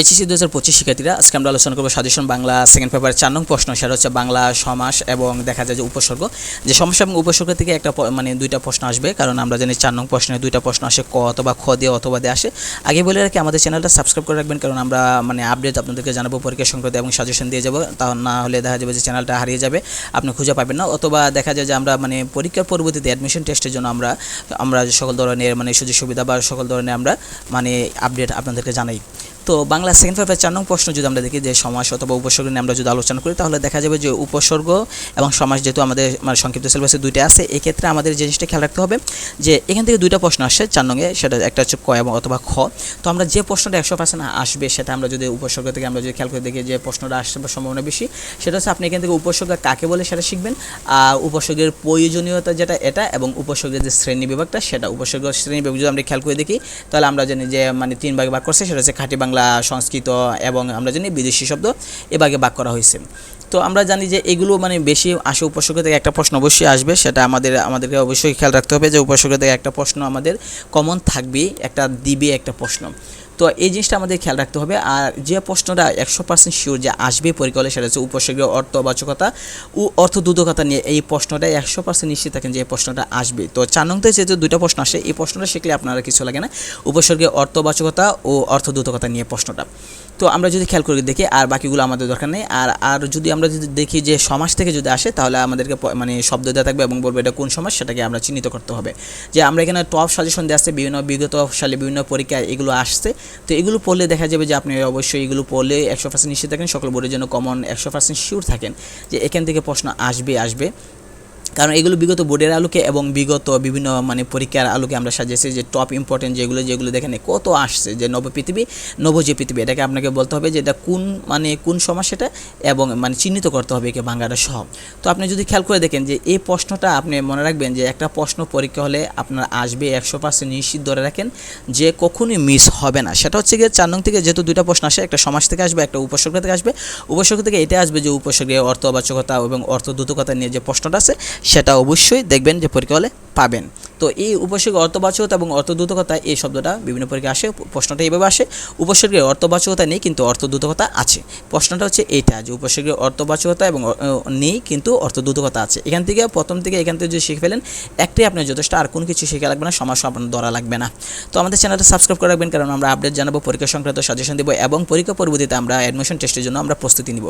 HSC দু হাজার পঁচিশ শিক্ষার্থীরা আজকে আমরা আলোচনা করব সাজেশন বাংলা সেকেন্ড পেপার চার নং প্রশ্ন, সেটা হচ্ছে বাংলা সমাস এবং দেখা যায় যে উপসর্গ। যে সমস্যা এবং উপসর্গ থেকে একটা মানে দুইটা প্রশ্ন আসবে, কারণ আমরা জানি চার নং প্রশ্নে দুইটা প্রশ্ন আসে, ক অথবা খ দিয়ে অথবা দিয়ে আসে। আগে বলে রাখি, আমাদের চ্যানেলটা সাবস্ক্রাইব করে রাখবেন, কারণ আমরা মানে আপডেট আপনাদেরকে জানাব, পরীক্ষা সংক্রান্ত এবং সাজেশন দিয়ে যাব। তা না হলে দেখা যাবে যে চ্যানেলটা হারিয়ে যাবে, আপনি খুঁজে পাবেন না। অথবা দেখা যায় যে আমরা মানে পরীক্ষার পরবর্তীতে অ্যাডমিশন টেস্টের জন্য আমরা আমরা সকল ধরনের মানে সুযোগ সুবিধা বা সকল ধরনের আমরা মানে আপডেট আপনাদেরকে জানাই। তো বাংলা সেকেন্ড পেপার চার নং প্রশ্ন যদি আমরা দেখি যে সমাস অথবা উপসর্গ নিয়ে আমরা যদি আলোচনা করি, তাহলে দেখা যাবে যে উপসর্গ এবং সমাস যেহেতু আমাদের মানে সংক্ষিপ্ত সিলেবাসে দুইটা আছে, এক্ষেত্রে আমাদের জিনিসটা খেয়াল রাখতে হবে যে এখান থেকে দুইটা প্রশ্ন আসছে চার নঙে সেটা একটা হচ্ছে ক এবং অথবা খ। তো আমরা যে প্রশ্নটা একশো পার্সেন্ট আসবে সেটা আমরা যদি উপসর্গ থেকে আমরা যদি খেয়াল করে দেখি যে প্রশ্নটা আসছে বা সম্ভাবনা বেশি, সেটা হচ্ছে আপনি এখান থেকে উপসর্গ কাকে বলে সেটা শিখবেন, আর উপসর্গের প্রয়োজনীয়তা যেটা এটা এবং উপসর্গের যে শ্রেণি বিভাগটা সেটা উপসর্গ শ্রেণি বিভাগ যদি আমরা খেয়াল করে দেখি, তাহলে আমরা জানি যে মানে তিন ভাগে ভাগ করছে, সেটা হচ্ছে খাঁটি বাংলা সংস্কৃত এবং আমরা জানি বিদেশি শব্দ এ ভাগে ভাগ করা হয়েছে। তো আমরা জানি যে এগুলো মানে বেশি আসে উপসর্গ থেকে একটা প্রশ্ন অবশ্যই আসবে, সেটা আমাদের, আমাদেরকে অবশ্যই খেয়াল রাখতে হবে যে উপসর্গ থেকে একটা প্রশ্ন আমাদের কমন থাকবে একটা দিবে একটা প্রশ্ন। তো এই জিনিসটা আমাদের খেয়াল রাখতে হবে। আর যে প্রশ্নটা একশো পার্সেন্ট শিওর যে আসবে পরীক্ষা হলে সেটা হচ্ছে উপসর্গীয় অর্থবাচকতা ও অর্থদুদকতা নিয়ে এই প্রশ্নটা একশো পার্সেন্ট নিশ্চিত থাকেন যে এই প্রশ্নটা আসবে। তো চার নংতে যেহেতু দুইটা প্রশ্ন আসে, এই প্রশ্নটা শিখলে আপনারা কিছু লাগে না। উপসর্গীয় অর্থবাচকতা ও অর্থদূতকতা নিয়ে প্রশ্নটা। তো আমরা যদি খেয়াল করে দেখি, আর বাকিগুলো আমাদের দরকার নেই। আর আর যদি আমরা যদি দেখি যে সমাজ থেকে যদি আসে, তাহলে আমাদেরকে মানে শব্দ দেওয়া থাকবে এবং বলব এটা কোন সমাজ, সেটাকে আমরা চিহ্নিত করতে হবে। যে আমরা এখানে টপ সাজেশন দিয়ে আসছে বিভিন্ন বিগত সালে বিভিন্ন পরীক্ষায় এগুলো আসছে। তো এগুলো পড়লে দেখা যাবে যে আপনি অবশ্যই এগুলো পড়লে একশো পার্সেন্ট নিশ্চিত থাকেন, সকল বোর্ডের জন্য কমন একশো পার্সেন্ট শিওর থাকেন যে এখান থেকে প্রশ্ন আসবে আসবে। কারণ এগুলো বিগত বোর্ডের আলোকে এবং বিগত বিভিন্ন মানে পরীক্ষার আলোকে আমরা সাজিয়েছি যে টপ ইম্পর্টেন্ট যেগুলো যেগুলো দেখেন কত আসছে যে নব পৃথিবী, নব যে পৃথিবী, এটাকে আপনাকে বলতে হবে যে এটা কোন মানে কোন সমাজ সেটা এবং মানে চিহ্নিত করতে হবে একে বাংলাটা সহ। তো আপনি যদি খেয়াল করে দেখেন যে এই প্রশ্নটা আপনি মনে রাখবেন যে একটা প্রশ্ন পরীক্ষা হলে আপনার আসবে একশো পার্সেন্ট নিশ্চিত ধরে রাখেন যে কখনোই মিস হবে না। সেটা হচ্ছে গিয়ে চার নং থেকে যেহেতু দুইটা প্রশ্ন আসে, একটা সমাজ থেকে আসবে, একটা উপসর্গ থেকে আসবে। উপসর্গ থেকে এটা আসবে যে উপসর্গের অর্থবাচকতা এবং অর্থ অর্থদ্রুতকতা নিয়ে যে প্রশ্নটা আছে সেটা অবশ্যই দেখবেন যে পরীক্ষা হলে পাবেন। তো এই উপসর্গ অর্থবাচকতা এবং অর্থদ্রুতকতা এই শব্দটা বিভিন্ন পরীক্ষা আসে প্রশ্নটা এইভাবে আসে। উপসর্গের অর্থবাচকতা নেই, কিন্তু অর্থদ্রুতকতা আছে। প্রশ্নটা হচ্ছে এইটা, যে উপসর্গের অর্থবাচকতা এবং নেই, কিন্তু অর্থদ্রুতকতা আছে। এখান থেকে, প্রথম থেকে, এখান থেকে যদি শিখে ফেলেন, একটাই আপনার যথেষ্ট, আর কোনো কিছু শেখা লাগবে না, সমাজ আপনার ধরা লাগবে না। তো আমাদের চ্যানেলটা সাবস্ক্রাইব করে রাখবেন, কারণ আমরা আপডেট জানাব, পরীক্ষা সংক্রান্ত সাজেশন দেবো এবং পরীক্ষা পরবর্তীতে আমরা অ্যাডমিশন টেস্টের জন্য আমরা প্রস্তুতি নিব।